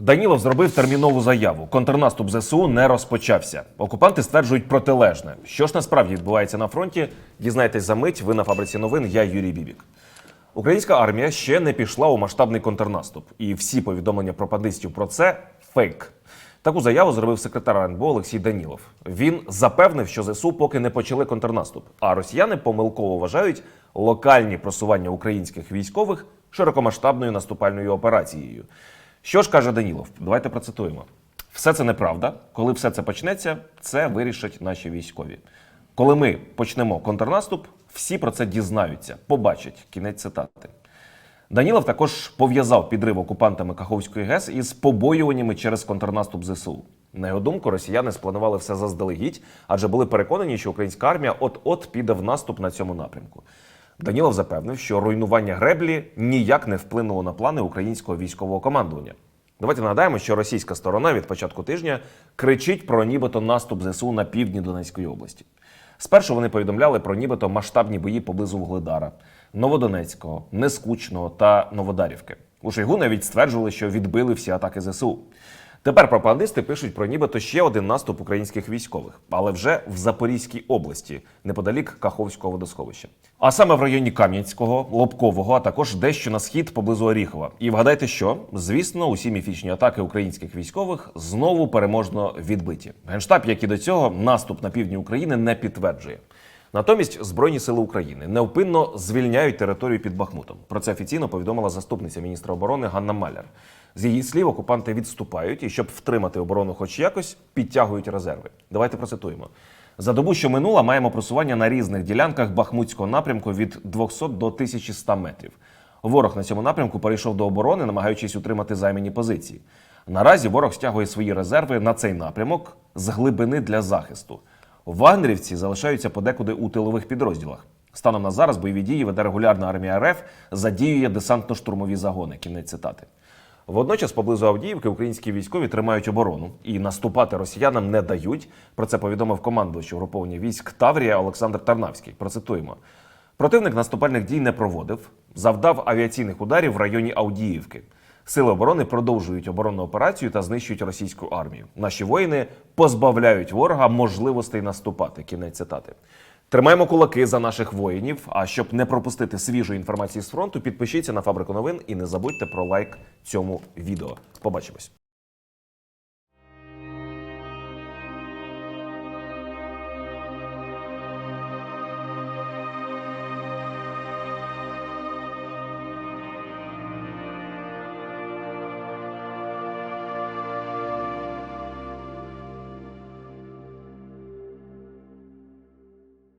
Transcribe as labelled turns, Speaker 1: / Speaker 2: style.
Speaker 1: Данілов зробив термінову заяву. Контрнаступ ЗСУ не розпочався. Окупанти стверджують протилежне. Що ж насправді відбувається на фронті? Дізнайтесь за мить. Ви на фабриці новин. Я Юрій Бібік. Українська армія ще не пішла у масштабний контрнаступ, і всі повідомлення пропагандистів про це фейк. Таку заяву зробив секретар РНБО Олексій Данілов. Він запевнив, що ЗСУ поки не почали контрнаступ, а росіяни помилково вважають локальні просування українських військових широкомасштабною наступальною операцією. Що ж каже Данілов? Давайте процитуємо. Все це неправда. Коли все це почнеться, це вирішать наші військові. Коли ми почнемо контрнаступ, всі про це дізнаються, побачать. Кінець цитати. Данілов також пов'язав підрив окупантами Каховської ГЕС із побоюваннями через контрнаступ ЗСУ. На його думку, росіяни спланували все заздалегідь, адже були переконані, що українська армія от-от піде в наступ на цьому напрямку. Данілов запевнив, що руйнування греблі ніяк не вплинуло на плани українського військового командування. Давайте нагадаємо, що російська сторона від початку тижня кричить про нібито наступ ЗСУ на півдні Донецької області. Спершу вони повідомляли про нібито масштабні бої поблизу Вугледара, Новодонецького, Нескучного та Новодарівки. У Шойгу навіть стверджували, що відбили всі атаки ЗСУ. Тепер пропагандисти пишуть про нібито ще один наступ українських військових, але вже в Запорізькій області, неподалік Каховського водосховища. А саме в районі Кам'янського, Лобкового, а також дещо на схід поблизу Оріхова. І вгадайте, що звісно, усі міфічні атаки українських військових знову переможно відбиті. Генштаб, як і до цього, наступ на півдні України не підтверджує. Натомість Збройні сили України невпинно звільняють територію під Бахмутом. Про це офіційно повідомила заступниця міністра оборони Ганна Маляр. З її слів, окупанти відступають і, щоб втримати оборону, хоч якось, підтягують резерви. Давайте процитуємо. За добу, що минула, маємо просування на різних ділянках Бахмутського напрямку від 200 до 1100 метрів. Ворог на цьому напрямку перейшов до оборони, намагаючись утримати займані позиції. Наразі ворог стягує свої резерви на цей напрямок з глибини для захисту. Вагнерівці залишаються подекуди у тилових підрозділах. Станом на зараз бойові дії веде регулярна армія РФ, задіює десантно-штурмові загони. Кінець цитати. Водночас, поблизу Авдіївки, українські військові тримають оборону і наступати росіянам не дають. Про це повідомив командувач угруповання військ Таврія Олександр Тарнавський. Процитуємо. Противник наступальних дій не проводив, завдав авіаційних ударів в районі Авдіївки. Сили оборони продовжують оборонну операцію та знищують російську армію. Наші воїни позбавляють ворога можливостей наступати. Кінець цитати. Тримаємо кулаки за наших воїнів. А щоб не пропустити свіжої інформації з фронту, підпишіться на фабрику новин і не забудьте про лайк цьому відео. Побачимось.